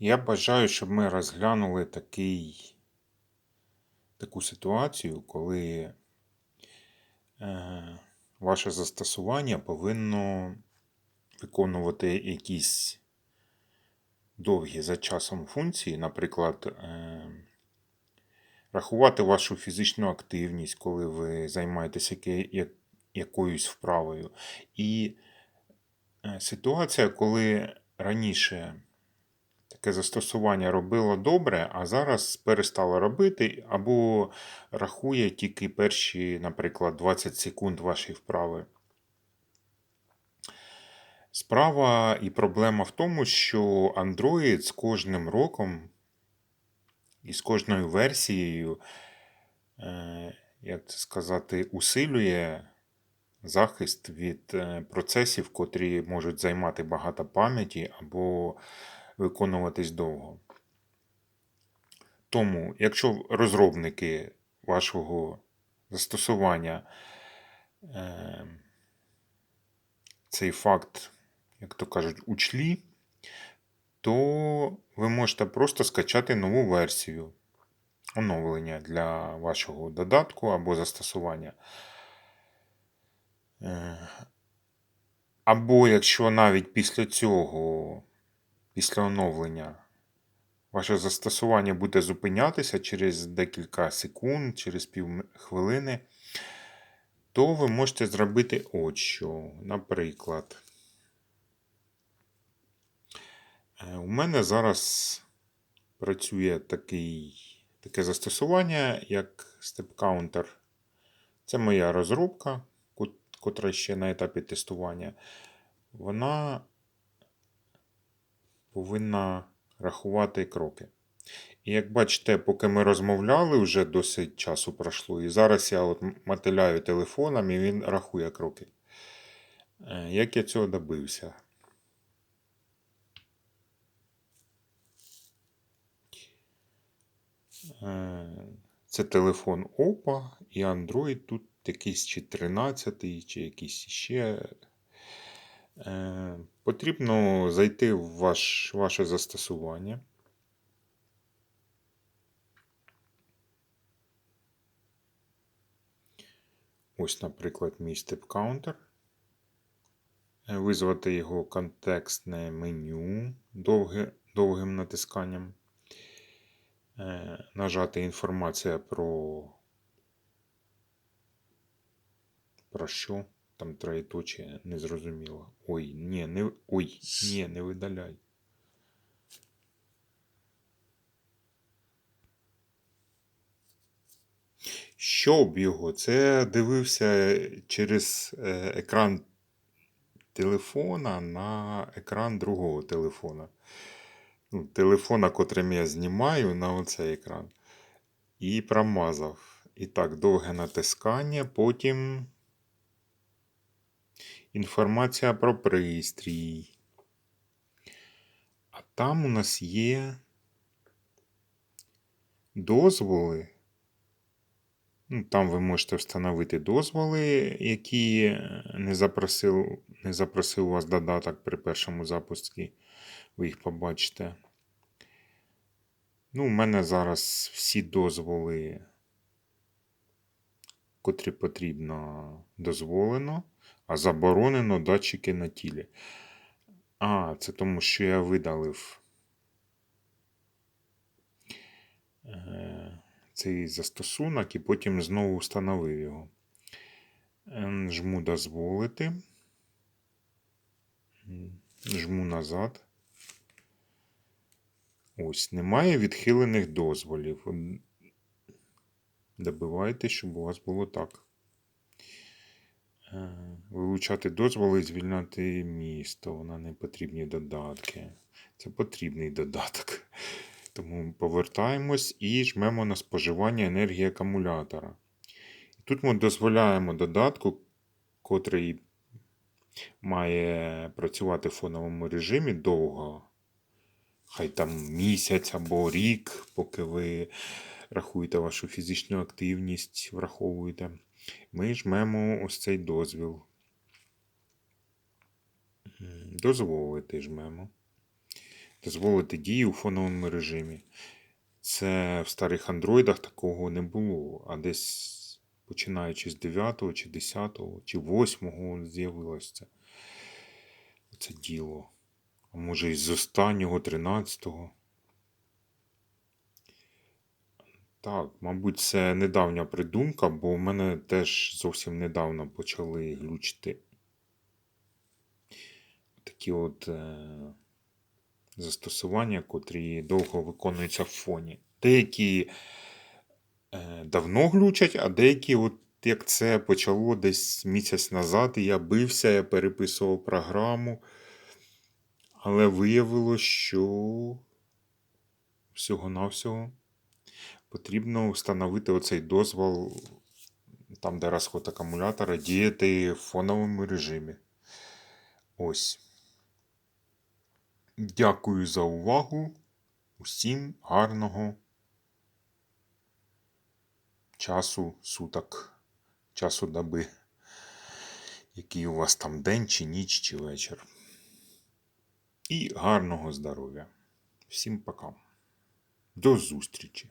Я бажаю, щоб ми розглянули такий, таку ситуацію, коли е, ваше застосування повинно виконувати якісь довгі за часом функції, наприклад, е, рахувати вашу фізичну активність, коли ви як, якоюсь вправою. І е, ситуація, коли раніше таке застосування робило добре, а зараз перестало робити, або рахує тільки перші, наприклад, 20 секунд вашої вправи. Справа і проблема в тому, що Android з кожним роком і з кожною версією, е, як це сказати, усилює захист від е, процесів, котрі можуть займати багато пам'яті або виконуватись довго. Тому, якщо розробники вашого застосування е, цей факт, як то кажуть, учлі, то ви можете просто скачати нову версію оновлення для вашого додатку або застосування. Е, або якщо навіть після цього, після оновлення, ваше застосування буде зупинятися через декілька секунд, через пів хвилини, то ви можете зробити от що. Наприклад, е, у мене зараз працює такий, таке застосування, як Step Counter. Це моя розробка котра ще на етапі тестування, вона повинна рахувати кроки. І як бачите, поки ми розмовляли, вже досить часу пройшло. І зараз я от мотиляю телефоном і він рахує кроки. Е, як я цього добився? Е, це телефон Oppo і Android тут якийсь чи 13 чи якийсь ще. Е, Потрібно зайти в ваш, ваше застосування. Ось, наприклад, мій Counter. Е, визвати його контекстне меню довге, довгим натисканням. Е, нажати інформація про Про що? Там троєточие незрозуміло. Ой, ні, не ой, ні, не видаляй. Щоб його? Це дивився через е, екран телефона на екран другого телефона. Ну, Телефона, котрим я знімаю на оцей екран. І промазав. І так, довге натискання, потім. Інформація про пристрій. А там у нас є дозволи. Ну, Там ви можете встановити дозволи, які не запросив не запросив у вас додаток при першому запуску. Ви їх побачите. Ну, У мене зараз всі дозволи, котрі потрібно, дозволено а заборонено датчики на тілі. А, це тому, що я видалив е, цей застосунок і потім знову встановив його. Жму дозволити. Жму назад. Ось, немає відхилених дозволів. Добивайте, щоб у вас було так. Е, вилучати дозволи і звільняти місто. Вона не потрібні додатки. Це потрібний додаток. Тому повертаємось і жмемо на споживання енергії акумулятора. Тут ми дозволяємо додатку, котрий має працювати в фоновому режимі довго. Хай там місяць або рік, поки ви рахуєте вашу фізичну активність, враховуєте ми жмемо ось цей дозвіл. Дозволити жмемо. дозволити дію у фоновому режимі. Це в старих андроїдах такого не було, а десь починаючи з 9 чи 10 чи 8 з'явилось це. Це діло. А може і з останнього 13-го. Так, мабуть, це недавня придумка, бо в мене теж зовсім недавно почали глючити такі от е, застосування, котрі довго виконуються в фоні. Деякі е, давно глючать, а деякі, от як це почало десь місяць назад, і я бився, я переписував програму. Але виявилось, що всього-навсього потрібно встановити оцей дозвол, там, де розход акумулятора, діяти в фоновому режимі. Ось. Дякую за увагу. Усім гарного часу суток, часу доби. Який у вас там день, чи ніч, чи вечір. І гарного здоров'я. Всім пока. До зустрічі!